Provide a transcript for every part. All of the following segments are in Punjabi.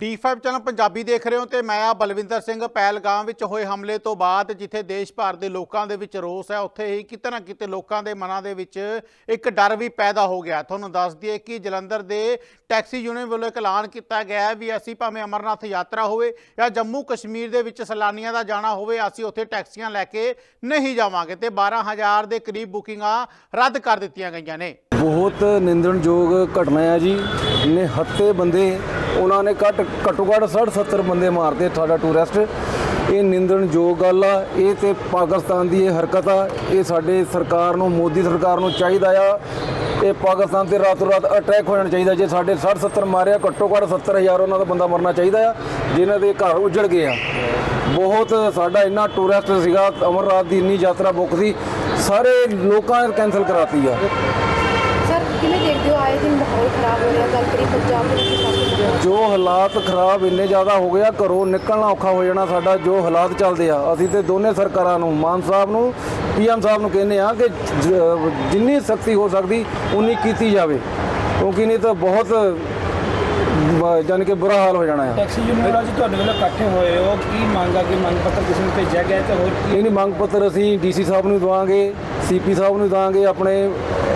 D5 ਚੈਨਲ ਪੰਜਾਬੀ ਦੇਖ ਰਹੇ ਹੋ ਤੇ ਮੈਂ ਆ ਬਲਵਿੰਦਰ ਸਿੰਘ ਪਹਿਲਗਾਮ ਵਿੱਚ ਹੋਏ ਹਮਲੇ ਤੋਂ ਬਾਅਦ ਜਿੱਥੇ ਦੇਸ਼ ਭਰ ਦੇ ਲੋਕਾਂ ਦੇ ਵਿੱਚ ਰੋਸ ਹੈ, ਉੱਥੇ ਹੀ ਕਿਤੇ ਨਾ ਕਿਤੇ ਲੋਕਾਂ ਦੇ ਮਨਾਂ ਦੇ ਵਿੱਚ ਇੱਕ ਡਰ ਵੀ ਪੈਦਾ ਹੋ ਗਿਆ। ਤੁਹਾਨੂੰ ਦੱਸ ਦਈਏ ਕਿ ਜਲੰਧਰ ਦੇ ਟੈਕਸੀ ਯੂਨੀਅਨ ਵੱਲੋਂ ਇੱਕ ਐਲਾਨ ਕੀਤਾ ਗਿਆ ਵੀ ਅਸੀਂ ਭਾਵੇਂ ਅਮਰਨਾਥ ਯਾਤਰਾ ਹੋਵੇ ਜਾਂ ਜੰਮੂ ਕਸ਼ਮੀਰ ਦੇ ਵਿੱਚ ਸੈਲਾਨੀਆਂ ਦਾ ਜਾਣਾ ਹੋਵੇ, ਅਸੀਂ ਉੱਥੇ ਟੈਕਸੀਆਂ ਲੈ ਕੇ ਨਹੀਂ ਜਾਵਾਂਗੇ ਤੇ 12000 ਦੇ ਕਰੀਬ ਬੁਕਿੰਗਾਂ ਰੱਦ ਕਰ ਦਿੱਤੀਆਂ ਗਈਆਂ ਨੇ। ਬਹੁਤ ਨਿੰਦਣਯੋਗ ਘਟਨਾ ਹੈ ਜੀ। ਨਿਹੱਤੇ ਬੰਦੇ ਉਹਨਾਂ ਨੇ ਘੱਟ ਘੱਟੋ ਘੱਟ 60 70 ਬੰਦੇ ਮਾਰਦੇ ਸਾਡਾ ਟੂਰਿਸਟ ਇਹ ਨਿੰਦਣਯੋਗ ਗੱਲ ਆ, ਇਹ ਤੇ ਪਾਕਿਸਤਾਨ ਦੀ ਇਹ ਹਰਕਤ ਆ। ਇਹ ਸਾਡੇ ਸਰਕਾਰ ਨੂੰ, ਮੋਦੀ ਸਰਕਾਰ ਨੂੰ ਚਾਹੀਦਾ ਆ। ਇਹ ਪਾਕਿਸਤਾਨ ਤੇ ਰਾਤੋਂ ਰਾਤ ਅਟੈਕ ਹੋ ਜਾਣਾ ਚਾਹੀਦਾ। ਜੇ ਸਾਡੇ 60 70 ਮਾਰਿਆ ਘੱਟੋ ਘੱਟ 70000 ਉਹਨਾਂ ਦਾ ਬੰਦਾ ਮਰਨਾ ਚਾਹੀਦਾ ਆ, ਜਿਨ੍ਹਾਂ ਦੇ ਘਰ ਉਜੜ ਗਏ ਆ। ਬਹੁਤ ਸਾਡਾ ਇੰਨਾ ਟੂਰਿਸਟ ਸੀਗਾ ਅਮਰਨਾਥ ਦੀ ਇੰਨੀ ਯਾਤਰਾ ਬੁੱਕ ਸੀ, ਸਾਰੇ ਲੋਕਾਂ ਨੇ ਕੈਨਸਲ ਕਰਾਤੀ ਆ। ਸਰ, ਕਿਵੇਂ ਦੇਖਦੇ ਹੋ? ਆਏ ਦਿਨ ਮਾਹੌਲ ਖਰਾਬ ਹੋ ਰਿਹਾ ਗੱਲ ਕਰੀ ਪੰਜਾਬ ਦੇ ਜੋ ਹਾਲਾਤ ਖਰਾਬ ਇੰਨੇ ਜ਼ਿਆਦਾ ਹੋ ਗਿਆ ਘਰੋਂ ਨਿਕਲਣਾ ਔਖਾ ਹੋ ਜਾਣਾ ਸਾਡਾ ਜੋ ਹਾਲਾਤ ਚੱਲਦੇ ਆ। ਅਸੀਂ ਤੇ ਦੋਨੇ ਸਰਕਾਰਾਂ ਨੂੰ ਮਾਨ ਸਾਹਿਬ ਨੂੰ ਪੀਐਮ ਸਾਹਿਬ ਨੂੰ ਕਹਿੰਦੇ ਆ ਕਿ ਜਿੰਨੀ ਸਖਤੀ ਹੋ ਸਕਦੀ ਉਨੀ ਕੀਤੀ ਜਾਵੇ। ਕਿਉਂਕਿ ਨਹੀਂ ਤਾਂ ਬਹੁਤ ਜਾਣੀ ਕਿ ਬੁਰਾ ਹਾਲ ਹੋ ਜਾਣਾ ਆ। ਟੈਕਸੀ ਯੂਨੀਅਨ ਵਾਲੇ ਤੁਹਾਡੇ ਵੱਲੋਂ ਇਕੱਠੇ ਹੋਏ ਹੋ। ਕੀ ਮੰਗ ਆ ਕਿ ਮੰਗ ਪੱਤਰ ਕਿਸੇ ਨੂੰ ਭੇਜਿਆ ਗਿਆ ਤੇ ਹੋਰ ਕੀ? ਇਹ ਨਹੀਂ ਮੰਗ ਪੱਤਰ ਅਸੀਂ ਡੀਸੀ ਸਾਹਿਬ ਨੂੰ ਦਵਾਂਗੇ ਸੀਪੀ ਸਾਹਿਬ ਨੂੰ ਦਵਾਂਗੇ ਆਪਣੇ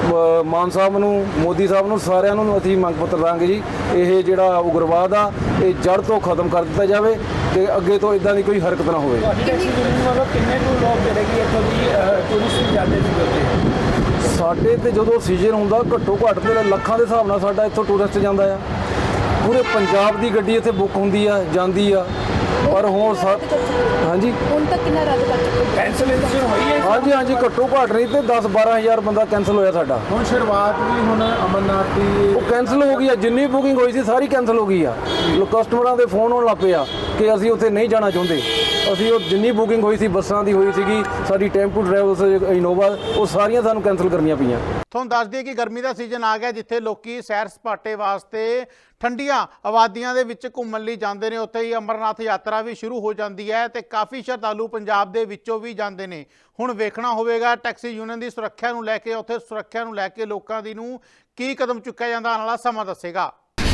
ਮਾਨ ਸਾਹਿਬ ਨੂੰ ਮੋਦੀ ਸਾਹਿਬ ਨੂੰ ਸਾਰਿਆਂ ਨੂੰ ਅਸੀਂ ਮੰਗ ਪੱਤਰ ਦਾਂਗੇ ਜੀ। ਇਹ ਜਿਹੜਾ ਉਗਰਵਾਦ ਆ ਇਹ ਜੜ ਤੋਂ ਖਤਮ ਕਰ ਦਿੱਤਾ ਜਾਵੇ ਤੇ ਅੱਗੇ ਤੋਂ ਇਦਾਂ ਦੀ ਕੋਈ ਹਰਕਤ ਨਾ ਹੋਵੇ। ਤੁਹਾਡੀ ਟੈਕਸੀ ਯੂਨੀਅਨ ਵੱਲੋਂ ਕਿੰਨੇ ਕੁ ਲੋਕ ਜਿਹੜੇ ਕਿ ਇੱਥੋਂ ਦੀ ਟੂਰਿਸਟ ਜਾਂਦੇ ਸੀ ਉੱਥੇ? ਸਾਡੇ ਤੇ ਜਦੋਂ ਸੀਜ਼ਨ ਹੁੰਦਾ ਘੱਟੋ ਘੱਟ ਤੇ ਲੱਖਾਂ ਦੇ ਹਿਸਾਬ ਨਾਲ ਸਾਡਾ ਇੱਥੋਂ ਟੂਰਿਸਟ ਜਾਂਦਾ ਆ। ਪੂਰੇ ਪੰਜਾਬ ਦੀ ਗੱਡੀ ਇੱਥੇ ਬੁੱਕ ਹੁੰਦੀ ਆ ਜਾਂਦੀ ਆ। ਪਰ ਹੁਣ ਸਾ ਹਾਂਜੀ। ਹੁਣ ਤੱਕ ਕਿੰਨਾ ਰੱਦ ਕਰ ਚੁੱਕੇ ਹੋ? ਕੈਂਸਲੇਸ਼ਨ ਹੋਈ ਹੈ ਹਾਂਜੀ ਹਾਂਜੀ ਘੱਟੋ ਘੱਟ ਨਹੀਂ ਤੇ 10 12000 ਬੰਦਾ ਕੈਨਸਲ ਹੋਇਆ ਸਾਡਾ। ਹੁਣ ਸ਼ੁਰੂਆਤ ਵੀ ਹੁਣ ਅਮਰਨਾਥ ਦੀ ਉਹ ਕੈਨਸਲ ਹੋ ਗਈ ਆ ਜਿੰਨੀ ਬੁਕਿੰਗ ਹੋਈ ਸੀ ਸਾਰੀ ਕੈਨਸਲ ਹੋ ਗਈ ਆ। ਲੋ ਕਸਟਮਰਾਂ ਦੇ ਫੋਨ ਆਉਣ ਲੱਗ ਪਏ ਆ। ਕਿ ਅਸੀਂ ਉੱਥੇ ਨਹੀਂ ਜਾਣਾ ਚਾਹੁੰਦੇ। ਅਸੀਂ ਉਹ ਜਿੰਨੀ ਬੁਕਿੰਗ ਹੋਈ ਸੀ, ਬੱਸਾਂ ਦੀ ਹੋਈ ਸੀਗੀ, ਸਾਡੀ ਟੈਂਪੂ ਟਰੈਵਲਸ ਇਨੋਵਾ ਉਹ ਸਾਰੀਆਂ ਸਾਨੂੰ ਕੈਨਸਲ ਕਰਨੀਆਂ ਪਈਆਂ। ਤੁਹਾਨੂੰ ਦੱਸ ਦਈਏ ਕਿ ਗਰਮੀ ਦਾ ਸੀਜ਼ਨ ਆ ਗਿਆ, ਜਿੱਥੇ ਲੋਕੀ ਸੈਰ ਸਪਾਟੇ ਵਾਸਤੇ ਠੰਡੀਆਂ ਆਬਾਦੀਆਂ ਦੇ ਵਿੱਚ ਘੁੰਮਣ ਲਈ ਜਾਂਦੇ ਨੇ। ਉੱਥੇ ਹੀ ਅਮਰਨਾਥ ਯਾਤਰਾ ਵੀ ਸ਼ੁਰੂ ਹੋ ਜਾਂਦੀ ਹੈ ਤੇ ਕਾਫੀ ਸ਼ਰਧਾਲੂ ਪੰਜਾਬ ਦੇ ਵਿੱਚੋਂ ਵੀ ਜਾਂਦੇ ਨੇ। ਹੁਣ ਵੇਖਣਾ ਹੋਵੇਗਾ ਟੈਕਸੀ ਯੂਨੀਅਨ ਦੀ ਸੁਰੱਖਿਆ ਨੂੰ ਲੈ ਕੇ, ਉੱਥੇ ਸੁਰੱਖਿਆ ਨੂੰ ਲੈ ਕੇ ਲੋਕਾਂ ਦੀ ਨੂੰ ਕੀ ਕਦਮ ਚੁੱਕਿਆ ਜਾਂਦਾ ਆਉਣ ਵਾਲਾ ਸਮਾਂ ਦੱਸੇਗਾ।